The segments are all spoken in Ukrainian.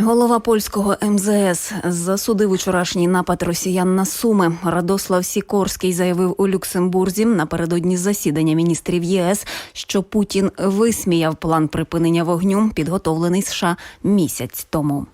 Голова польського МЗС засудив учорашній напад росіян на Суми. Радослав Сікорський заявив у Люксембурзі напередодні засідання міністрів ЄС, що Путін висміяв план припинення вогню, підготовлений США місяць тому.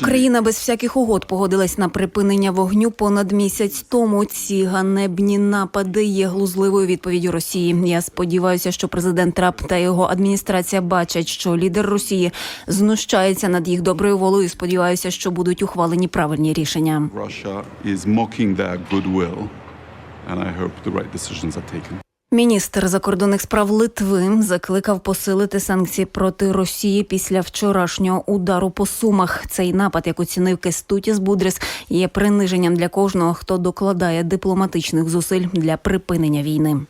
Україна без всяких угод погодилась на припинення вогню понад місяць тому. Ці ганебні напади є глузливою відповіддю Росії. Я сподіваюся, що президент Трамп та його адміністрація бачать, що лідер Росії знущається над їх доброю волею. Сподіваюся, що будуть ухвалені правильні рішення. Міністр закордонних справ Литви закликав посилити санкції проти Росії після вчорашнього удару по сумах. Цей напад, як оцінив Кестутіс Будрис, є приниженням для кожного, хто докладає дипломатичних зусиль для припинення війни.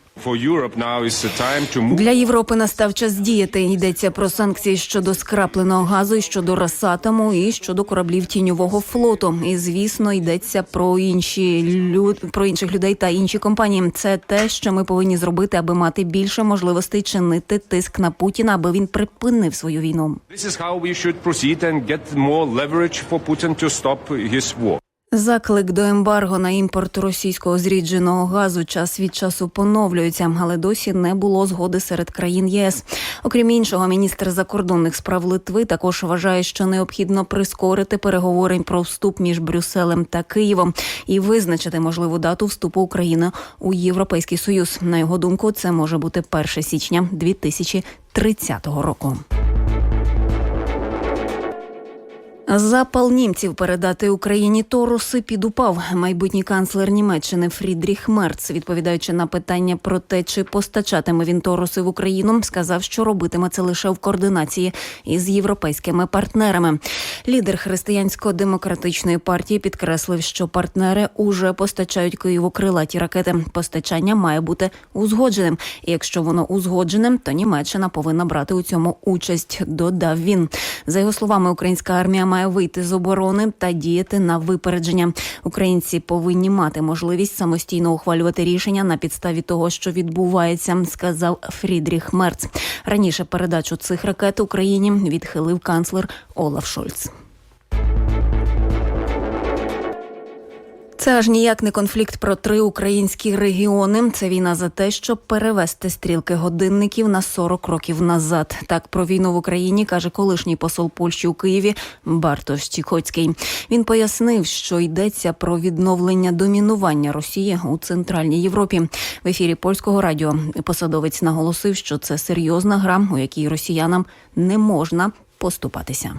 Для Європи настав час діяти. Йдеться про санкції щодо скрапленого газу, і щодо Росатому і щодо кораблів тіньового флоту. І звісно, йдеться про інші люд... про інших людей та інші компанії. Це те, що ми повинні зробити, аби мати більше можливостей чинити тиск на Путіна, аби він припинив свою війну. This is how we should proceed and get more leverage for Putin to stop his war. Заклик до ембарго на імпорт російського зрідженого газу час від часу поновлюється, але досі не було згоди серед країн ЄС. Окрім іншого, міністр закордонних справ Литви також вважає, що необхідно прискорити переговори про вступ між Брюсселем та Києвом і визначити можливу дату вступу України у Європейський Союз. На його думку, це може бути 1 січня 2030 року. Запал німців передати Україні Торуси підупав. Майбутній канцлер Німеччини Фрідріх Мерц, відповідаючи на питання про те, чи постачатиме він Торуси в Україну, сказав, що робитиме це лише в координації із європейськими партнерами. Лідер християнсько-демократичної партії підкреслив, що партнери уже постачають Києву крилаті ракети. Постачання має бути узгодженим. І якщо воно узгодженим, то Німеччина повинна брати у цьому участь. Додав він. За його словами, українська армія має вийти з оборони та діяти на випередження. Українці повинні мати можливість самостійно ухвалювати рішення на підставі того, що відбувається, сказав Фрідріх Мерц. Раніше передачу цих ракет Україні відхилив канцлер Олаф Шольц. Це аж ніяк не конфлікт про три українські регіони. Це війна за те, щоб перевести стрілки годинників на 40 років назад. Так про війну в Україні каже колишній посол Польщі у Києві Бартош Чіхоцький. Він пояснив, що йдеться про відновлення домінування Росії у центральній Європі. В ефірі польського радіо посадовець наголосив, що це серйозна гра, у якій росіянам не можна поступатися.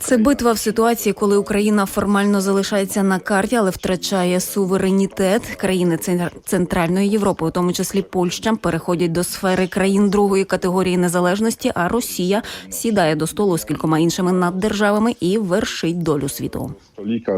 Це битва в ситуації, коли Україна формально залишається на карті, але втрачає суверенітет. Країни Центр- Центральної Європи, у тому числі Польща, переходять до сфери країн другої категорії незалежності. А Росія сідає до столу з кількома іншими наддержавами і вершить долю світу.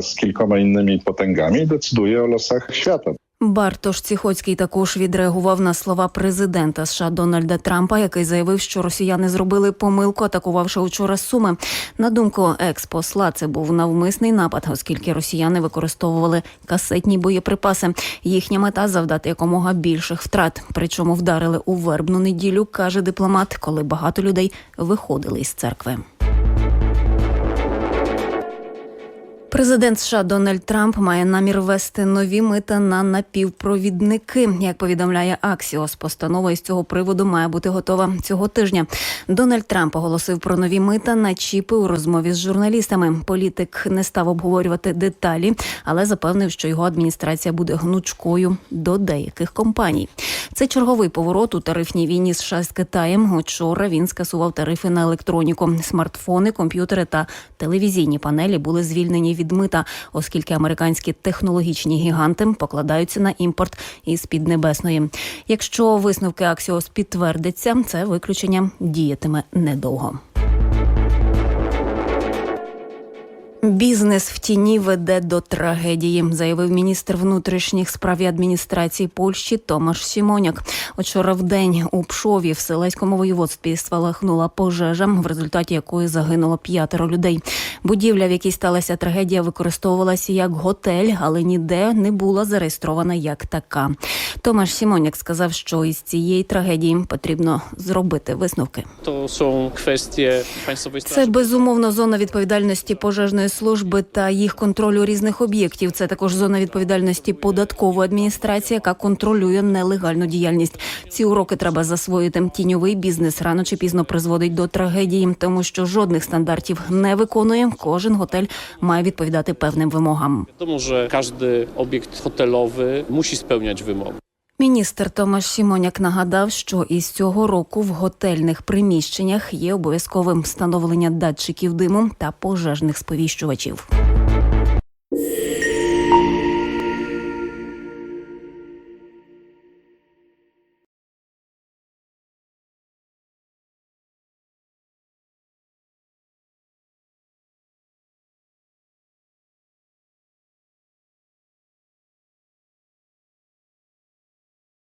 z kilkoma innymi potęgami i decyduje o losach świata. Бартош Ціхоцький також відреагував на слова президента США Дональда Трампа, який заявив, що росіяни зробили помилку, атакувавши учора Суми. На думку екс-посла, це був навмисний напад, оскільки росіяни використовували касетні боєприпаси. Їхня мета завдати якомога більших втрат. Причому вдарили у вербну неділю, каже дипломат, коли багато людей виходили із церкви. Президент США Дональд Трамп має намір ввести нові мита на напівпровідники. Як повідомляє Аксіос, постанова із цього приводу має бути готова цього тижня. Дональд Трамп оголосив про нові мита на чіпи у розмові з журналістами. Політик не став обговорювати деталі, але запевнив, що його адміністрація буде гнучкою до деяких компаній. Це черговий поворот у тарифній війні США з Китаєм. Учора він скасував тарифи на електроніку. Смартфони, комп'ютери та телевізійні панелі були звільнені від мита, оскільки американські технологічні гіганти покладаються на імпорт із Піднебесної. Якщо висновки Аксіос підтвердяться, це виключення діятиме недовго. Бізнес в тіні веде до трагедії, заявив міністр внутрішніх справ і адміністрації Польщі Томаш Сімоняк. Вчора в день у Пшові в Селеському воєводстві спалахнула пожежа, в результаті якої загинуло п'ятеро людей. Будівля, в якій сталася трагедія, використовувалася як готель, але ніде не була зареєстрована як така. Томаш Сімоняк сказав, що із цієї трагедії потрібно зробити висновки. Kwestie Це безумовно зона відповідальності пожежної служби та їх контролю різних об'єктів. Це також зона відповідальності податкової адміністрації, яка контролює нелегальну діяльність. Ці уроки треба засвоїти. Тіньовий бізнес рано чи пізно призводить до трагедії, тому що жодних стандартів не виконує. Кожен готель має відповідати певним вимогам. Wiadomo, że każdy obiekt hotelowy musi spełniać wymogi. Міністр Томаш Сімоняк нагадав, що із цього року в готельних приміщеннях є обов'язковим встановлення датчиків диму та пожежних сповіщувачів.